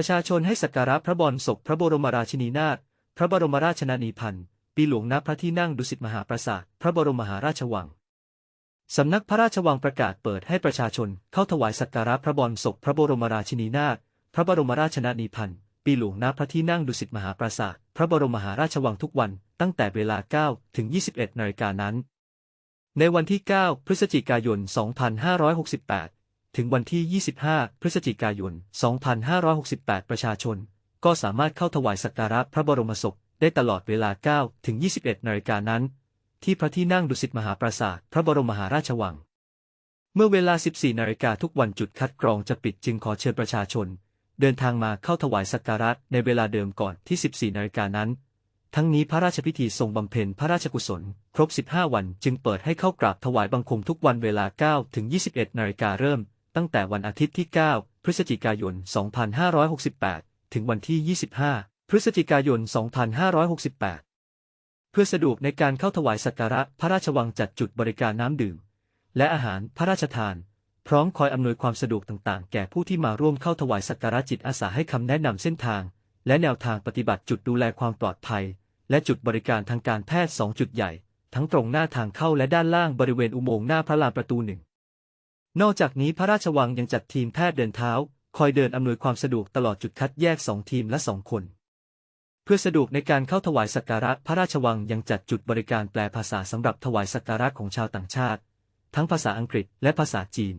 ประชาชนให้สักการะพระบรมศพพระบรมราชินีนาถพระบรมราชชนนีพันธ์ปีหลวงณพระที่นั่งดุสิตมหาปราสาทพระบรมมหาราชวังสำนักพระราชวังประกาศเปิดให้ประชาชนเข้าถวายสักการะพระบรมศพพระบรมราชินีนาถพระบรมราชชนนีพันธ์ปีหลวงณพระที่นั่งดุสิตมหาปราสาทพระบรมมหาราชวังทุกวันตั้งแต่เวลา 9 ถึง 21 นาฬิกานั้น ในวันที่ 9 พฤศจิกายน 2568 ถึงวันที่ 25 พฤศจิกายน 2568 ประชาชน ก็สามารถเข้าถวายสักการะพระบรมศพได้ตลอดเวลา 9 ถึง 21 นาฬิกานั้น ที่พระที่นั่งดุสิตมหาปราสาทพระบรมมหาราชวัง เมื่อเวลา 14 นาฬิกาทุกวันจุดคัดกรองจะปิดจึงขอเชิญประชาชน เดินทางมาเข้าถวายสักการะในเวลาเดิมก่อนที่ 14 นาฬิกานั้น ทั้งนี้พระราชพิธีทรงบำเพ็ญพระราชกุศล ครบ 15 วันจึงเปิดให้เข้ากราบถวายบังคมทุกวันเวลา 9 ถึง 21 นาฬิกาเริ่ม ตั้งแต่วันอาทิตย์ที่ 9 พฤศจิกายน 2568 ถึงวันที่ 25 พฤศจิกายน 2568 เพื่อสะดวกในการเข้าถวายสักการะพระราชวังจัดจุดบริการน้ำดื่ม และอาหารพระราชทาน พร้อมคอยอำนวยความสะดวกต่างๆ แก่ผู้ที่มาร่วมเข้าถวายสักการะจิตอาสาให้คำแนะนำเส้นทาง และแนวทางปฏิบัติจุดดูแลความปลอดภัย และจุดบริการทางการแพทย์ 2 จุดใหญ่ ทั้งตรงหน้าทางเข้าและด้านล่างบริเวณอุโมงค์หน้าพระลานประตูหนึ่ง นอกจากนี้พระราชวังยังจัดทีมแพทย์เดินเท้า คอยเดินอำนวยความสะดวกตลอดจุดคัดแยกสองทีมและสองคน เพื่อสะดวกในการเข้าถวายสักการะพระราชวังยังจัดจุดบริการแปลภาษาสำหรับถวายสักการะของชาวต่างชาติ ทั้งภาษาอังกฤษและภาษาจีน